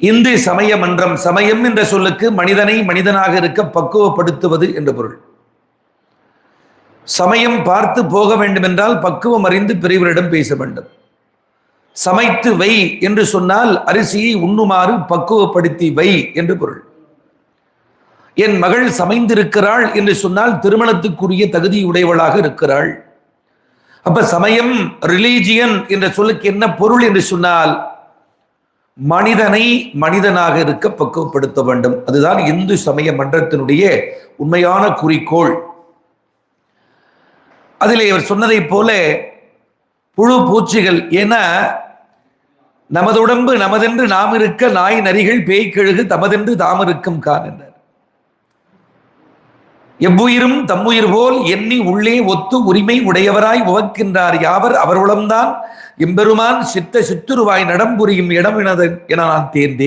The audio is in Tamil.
இந்து சமய மன்றம் சமயம் என்ற சொல்லுக்கு மனிதனை மனிதனாக இருக்க பக்குவப்படுத்துவது என்று பொருள். சமயம் பார்த்து போக வேண்டும் என்றால் பக்குவம் அறிந்து பெரியவரிடம் பேச வேண்டும். சமைத்து வை என்று சொன்னால் அரிசியை உண்ணுமாறு பக்குவப்படுத்தி வை என்று பொருள். என் மகள் சமைந்திருக்கிறாள் என்று சொன்னால் திருமணத்துக்குரிய தகுதியுடையவளாக இருக்கிறாள். அப்ப சமயம் ரிலீஜியன் என்ற சொல்லுக்கு என்ன பொருள் என்று சொன்னால் மனிதனை மனிதனாக இருக்க பக்குவப்படுத்த வேண்டும். அதுதான் இந்து சமய மன்றத்தினுடைய உண்மையான குறிக்கோள். அதில் இவர் சொன்னதை போல புழு பூச்சிகள் என நமது உடம்பு நமதென்று நாம் இருக்க நாய் நரிகள் பேய்க்கழுகு தமதென்று தாம் இருக்கும் கான் என்றார் எவ்வுயிரும் தம்முயிர் போல் எண்ணி உள்ளே ஒத்து உரிமை உடையவராய் உவக்கின்றார் யாவர் அவர்களும்தான். எம்பெருமான் சித்த சித்துருவாய் நடம்புரியும் இடம் என நான் தேர்ந்தேன்